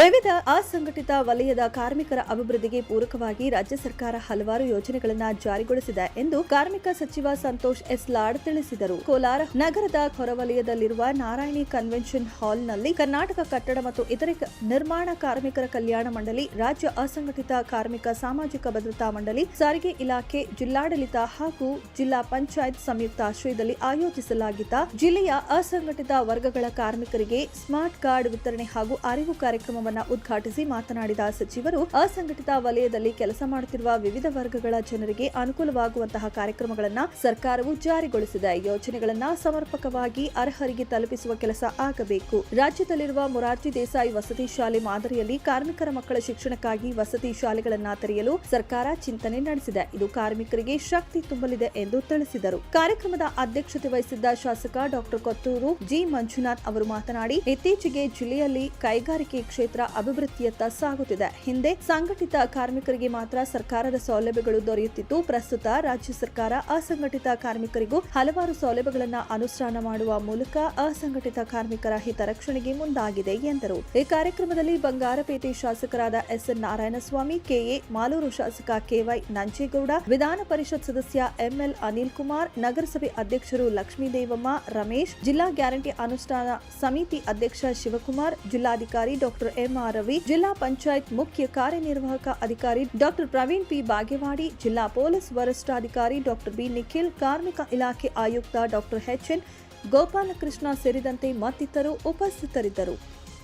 ವಿವಿಧ ಅಸಂಘಟಿತ ವಲಯದ ಕಾರ್ಮಿಕರ ಅಭಿವೃದ್ಧಿಗೆ ಪೂರಕವಾಗಿ ರಾಜ್ಯ ಸರ್ಕಾರ ಹಲವಾರು ಯೋಜನೆಗಳನ್ನು ಜಾರಿಗೊಳಿಸಿದೆ ಎಂದು ಕಾರ್ಮಿಕ ಸಚಿವ ಸಂತೋಷ್ ಎಸ್ ಲಾಡ್ ತಿಳಿಸಿದರು. ಕೋಲಾರ ನಗರದ ಹೊರವಲಯದಲ್ಲಿರುವ ನಾರಾಯಣಿ ಕನ್ವೆನ್ಷನ್ ಹಾಲ್ನಲ್ಲಿ ಕರ್ನಾಟಕ ಕಟ್ಟಡ ಮತ್ತು ಇತರೆ ನಿರ್ಮಾಣ ಕಾರ್ಮಿಕರ ಕಲ್ಯಾಣ ಮಂಡಳಿ, ರಾಜ್ಯ ಅಸಂಘಟಿತ ಕಾರ್ಮಿಕ ಸಾಮಾಜಿಕ ಭದ್ರತಾ ಮಂಡಳಿ, ಸಾರಿಗೆ ಇಲಾಖೆ, ಜಿಲ್ಲಾಡಳಿತ ಹಾಗೂ ಜಿಲ್ಲಾ ಪಂಚಾಯತ್ ಸಂಯುಕ್ತ ಆಶ್ರಯದಲ್ಲಿ ಆಯೋಜಿಸಲಾಗಿದ್ದ ಜಿಲ್ಲೆಯ ಅಸಂಘಟಿತ ವರ್ಗಗಳ ಕಾರ್ಮಿಕರಿಗೆ ಸ್ಮಾರ್ಟ್ ಕಾರ್ಡ್ ವಿತರಣೆ ಹಾಗೂ ಅರಿವು ಕಾರ್ಯಕ್ರಮವನ್ನು ಉದ್ಘಾಟಿಸಿ ಮಾತನಾಡಿದ ಸಚಿವರು, ಅಸಂಘಟಿತ ವಲಯದಲ್ಲಿ ಕೆಲಸ ಮಾಡುತ್ತಿರುವ ವಿವಿಧ ವರ್ಗಗಳ ಜನರಿಗೆ ಅನುಕೂಲವಾಗುವಂತಹ ಕಾರ್ಯಕ್ರಮಗಳನ್ನು ಸರ್ಕಾರವು ಜಾರಿಗೊಳಿಸಿದೆ. ಯೋಜನೆಗಳನ್ನು ಸಮರ್ಪಕವಾಗಿ ಅರ್ಹರಿಗೆ ತಲುಪಿಸುವ ಕೆಲಸ ಆಗಬೇಕು. ರಾಜ್ಯದಲ್ಲಿರುವ ಮೊರಾರ್ಜಿ ದೇಸಾಯಿ ವಸತಿ ಶಾಲೆ ಮಾದರಿಯಲ್ಲಿ ಕಾರ್ಮಿಕರ ಮಕ್ಕಳ ಶಿಕ್ಷಣಕ್ಕಾಗಿ ವಸತಿ ಶಾಲೆಗಳನ್ನು ತೆರೆಯಲು ಸರ್ಕಾರ ಚಿಂತನೆ ನಡೆಸಿದೆ. ಇದು ಕಾರ್ಮಿಕರಿಗೆ ಶಕ್ತಿ ತುಂಬಲಿದೆ ಎಂದು ತಿಳಿಸಿದರು. ಕಾರ್ಯಕ್ರಮದ ಅಧ್ಯಕ್ಷತೆ ವಹಿಸಿದ್ದ ಶಾಸಕ ಡಾಕ್ಟರ್ ಕೊತ್ತೂರು ಜಿ. ಮಂಜುನಾಥ್ ಅವರು ಮಾತನಾಡಿ, ಇತ್ತೀಚೆಗೆ ಜಿಲ್ಲೆಯಲ್ಲಿ ಕೈಗಾರಿಕೆ ಕ್ಷೇತ್ರ ಅಭಿವೃದ್ಧಿಯತ್ತ ಸಾಗುತ್ತಿದೆ. ಹಿಂದೆ ಸಂಘಟಿತ ಕಾರ್ಮಿಕರಿಗೆ ಮಾತ್ರ ಸರ್ಕಾರದ ಸೌಲಭ್ಯಗಳು ದೊರೆಯುತ್ತಿತ್ತು. ಪ್ರಸ್ತುತ ರಾಜ್ಯ ಸರ್ಕಾರ ಅಸಂಘಟಿತ ಕಾರ್ಮಿಕರಿಗೂ ಹಲವಾರು ಸೌಲಭ್ಯಗಳನ್ನು ಅನುಷ್ಠಾನ ಮಾಡುವ ಮೂಲಕ ಅಸಂಘಟಿತ ಕಾರ್ಮಿಕರ ಹಿತರಕ್ಷಣೆಗೆ ಮುಂದಾಗಿದೆ ಎಂದರು. ಈ ಕಾರ್ಯಕ್ರಮದಲ್ಲಿ ಬಂಗಾರಪೇಟೆ ಶಾಸಕರಾದ ಎಸ್ಎನ್ ನಾರಾಯಣಸ್ವಾಮಿ ಕೆಎ ಮಾಲೂರು ಶಾಸಕ ಕೆವೈ ನಂಜೇಗೌಡ, ವಿಧಾನ ಪರಿಷತ್ ಸದಸ್ಯ ಎಂಎಲ್ ಅನಿಲ್ ಕುಮಾರ್, ನಗರಸಭೆ ಅಧ್ಯಕ್ಷರು ಲಕ್ಷ್ಮೀದೇವಮ್ಮ ರಮೇಶ್, ಜಿಲ್ಲಾ ಗ್ಯಾರಂಟಿ ಅನುಷ್ಠಾನ ಸಮಿತಿ ಅಧ್ಯಕ್ಷ ಶಿವಕುಮಾರ್, ಜಿಲ್ಲಾಧಿಕಾರಿ ಡಾಕ್ಟರ್ ಎಂಆರ್ ರವಿ ಜಿಲ್ಲಾ ಪಂಚಾಯತ್ ಮುಖ್ಯ ಕಾರ್ಯನಿರ್ವಾಹಕ ಅಧಿಕಾರಿ ಡಾಕ್ಟರ್ ಪ್ರವೀಣ್ ಪಿ. ಬಾಗೇವಾಡಿ, ಜಿಲ್ಲಾ ಪೊಲೀಸ್ ವರಿಷ್ಠಾಧಿಕಾರಿ ಡಾಕ್ಟರ್ ಬಿ. ನಿಖಿಲ್, ಕಾರ್ಮಿಕ ಇಲಾಖೆ ಆಯುಕ್ತ ಡಾಕ್ಟರ್ ಎಚ್ಎನ್. ಗೋಪಾಲಕೃಷ್ಣ ಸೇರಿದಂತೆ ಮತ್ತಿತರರು ಉಪಸ್ಥಿತರಿದ್ದರು.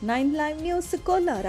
Nine live news Kolar.